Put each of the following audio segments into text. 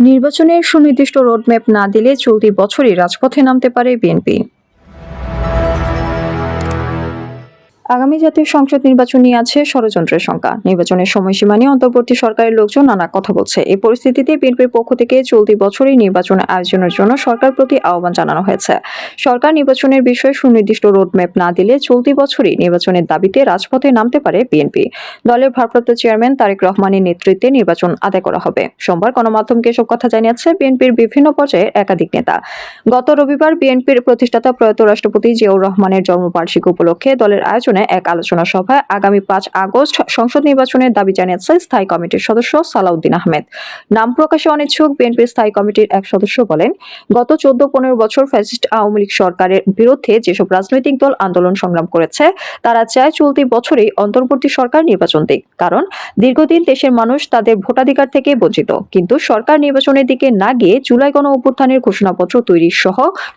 নির্বাচনের সুনির্দিষ্ট রোডম্যাপ না দিলে চলতি বছরই রাজপথে নামতে পারে বিএনপি। আগামী জাতীয় সংসদ নির্বাচন নিয়ে আছে ষড়যন্ত্রের শঙ্কা। নির্বাচনের সময়সীমা নিয়ে অন্তর্বর্তী সরকারের লোকজন নানা কথা বলছে। এই পরিস্থিতিতে বিএনপির পক্ষ থেকে চলতি বছরই নির্বাচন আয়োজনের জন্য সরকার প্রতি আহ্বান জানানো হয়েছে। সরকার নির্বাচনের বিষয়ে সুনির্দিষ্ট রোডম্যাপ না দিলে চলতি বছরই নির্বাচনের দাবিতে রাজপথে নামতে পারে বিএনপি। দলের ভারপ্রাপ্ত চেয়ারম্যান তারেক রহমানের নেতৃত্বে নির্বাচন আদায় করা হবে। সোমবার গণমাধ্যমকে এসব কথা জানিয়েছে বিএনপির বিভিন্ন পর্যায়ের একাধিক নেতা। গত রবিবার বিএনপির প্রতিষ্ঠাতা প্রয়াত রাষ্ট্রপতি জিয়াউর রহমানের জন্মবার্ষিকী উপলক্ষে দলের আয়োজনে এক আলোচনা সভায় আগামী পাঁচ আগস্ট সংসদ নির্বাচনের দাবি জানিয়েছে স্থায়ী কমিটির সদস্য সালাউদ্দিন আহমেদ। নাম প্রকাশে অনিচ্ছুক বিএনপির স্থায়ী কমিটির এক সদস্য বলেন, গত চোদ্দ পনেরো বছর ফ্যাসিস্ট আওয়ামী লীগ সরকারের বিরুদ্ধে যেসব রাজনৈতিক দল আন্দোলন সংগ্রাম করেছে, তারা চায় চলতি বছরেই অন্তর্বর্তী সরকার নির্বাচন দিক, কারণ দীর্ঘদিন দেশের মানুষ তাদের ভোটাধিকার থেকে বঞ্চিত। কিন্তু সরকার নির্বাচনের দিকে না গিয়ে জুলাই গণ অভ্যুত্থানের ঘোষণাপত্র তৈরি সহ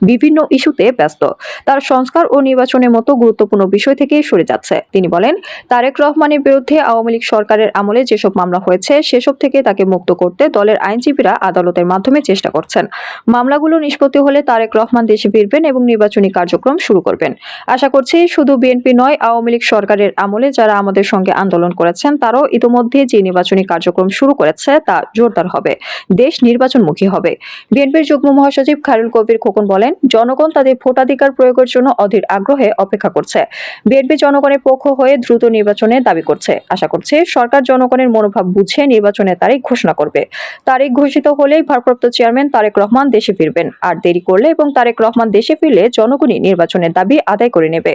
বিভিন্ন ইস্যুতে ব্যস্ত। তার সংস্কার ও নির্বাচনের মতো গুরুত্বপূর্ণ বিষয় থেকে সরে যাচ্ছে। তিনি বলেন, তারেক রহমানের বিরুদ্ধে আওয়ামী লীগ সরকারের আমলে যেসব মামলা হয়েছে, সেসব থেকে তাকে মুক্ত করতে দলের আইনজীবীরা আদালতের মাধ্যমে চেষ্টা করছেন। মামলাগুলো নিষ্পত্তি হলে তারেক রহমান দেশে ফিরবেন এবং নির্বাচনী কার্যক্রম শুরু করবেন। আশা করছি শুধু বিএনপি নয়, আওয়ামী লীগ সরকারের আমলে যারা আমাদের সঙ্গে আন্দোলন করেছেন, তারাও ইতোমধ্যে যে নির্বাচনী কার্যক্রম শুরু করেছে, তা জোরদার হবে। দেশ নির্বাচনমুখী হবে। বিএনপির যুগ্ম মহাসচিব খায়রুল কবির খোকন বলেন, জনগণ তাদের ভোটাধিকার প্রয়োগের জন্য অধীর আগ্রহে অপেক্ষা করছে। বিএনপি জনগণের পক্ষ হয়ে দ্রুত নির্বাচনের দাবি করছে। আশা করছে সরকার জনগণের মনোভাব বুঝে নির্বাচনের তারিখ ঘোষণা করবে। তারিখ ঘোষিত হলেই ভারপ্রাপ্ত চেয়ারম্যান তারেক রহমান দেশে ফিরবেন। আর দেরি করলে এবং তারেক রহমান দেশে ফিরলে জনগণই নির্বাচনের দাবি আদায় করে নেবে।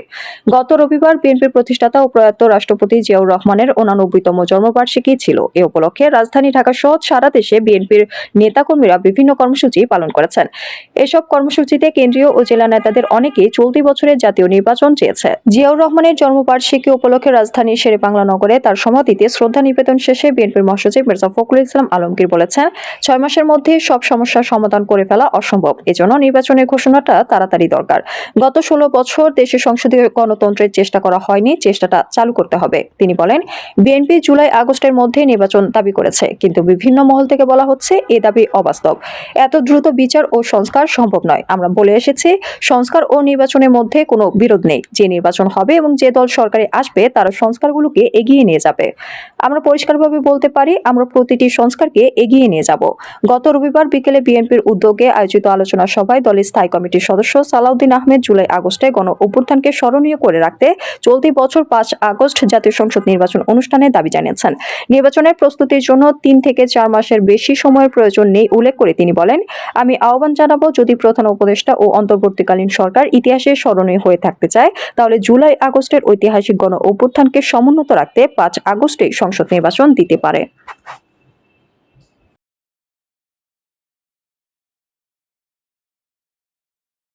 গত রবিবার বিএনপির প্রতিষ্ঠাতা ও প্রয়াত রাষ্ট্রপতি জিয়াউর রহমানের উনানব্বইতম জন্মবার্ষিকী ছিল। এ উপলক্ষে রাজধানী ঢাকা সহ সারা দেশে বিএনপির নেতাকর্মীরা বিভিন্ন কর্মসূচি পালন করেছেন। এসব কর্মসূচিতে কেন্দ্রীয় ও জেলা নেতাদের অনেকেই চলতি বছরের জাতীয় নির্বাচন চেয়েছে। জিয়াউর রহমানের জন্মবার্ষিকী উপলক্ষে রাজধানীর শেরে বাংলা নগরে তার সমাধিতে শ্রদ্ধা নিবেদন শেষে বিএনপির মহাসচিব মির্জা ফখরুল ইসলাম আলমগীর বলেছেন, ছয় মাসের মধ্যে সব সমস্যার সমাধান করে ফেলা অসম্ভব। এজন্য নির্বাচনের ঘোষণাটা তাড়াতাড়ি দরকার। গত ষোলো বছর দেশে সংসদীয় গণতন্ত্রের চেষ্টা করা হয়নি, চেষ্টাটা চালু করতে হবে। তিনি বলেন, বিএনপি জুলাই আগস্টের মধ্যে নির্বাচন দাবি করেছে, কিন্তু বিভিন্ন মহল থেকে বলা হচ্ছে এ দাবি অবাস্তব। এত দ্রুত বিচার ও সংস্কার সম্ভব নয়। আমরা বলে এসেছি, সংস্কার ও নির্বাচনের মধ্যে কোনো বিরোধ নেই। যে নির্বাচন হবে এবং যে দল সরকারে আসবে, তারা সংস্কারগুলোকে এগিয়ে নিয়ে যাবে। আমরা পরিষ্কারভাবে বলতে পারি, আমরা প্রতিটি সংস্কারকে এগিয়ে নিয়ে যাব। গত রবিবার বিকেলে বিএনপির উদ্যোগে আয়োজিত আলোচনা সভায় দলের স্থায়ী কমিটির সদস্য সালাউদ্দিন আহমেদ জুলাই আগস্টে গণ অভ্যুত্থানকে স্মরণীয় করে রাখতে চলতি বছর পাঁচ আগস্ট জাতীয় সংসদ নির্বাচন অনুষ্ঠানে দাবি জানিয়েছেন। নির্বাচনের প্রস্তুতির জন্য তিন থেকে চার মাসের বেশি সময়ের প্রয়োজন নেই উল্লেখ করে তিনি বলেন, আমি আহ্বান জানাব যদি প্রধান উপদেষ্টা ও অন্তর্বর্তীকালীন সরকার ইতিহাসে স্মরণীয় হয়ে থাকতে চায়, তাহলে জুলাই আগস্টের ঐতিহাসিক গণ অভ্যুত্থানকে সমুন্নত রাখতে পাঁচ আগস্টে সংসদ নির্বাচন দিতে পারে।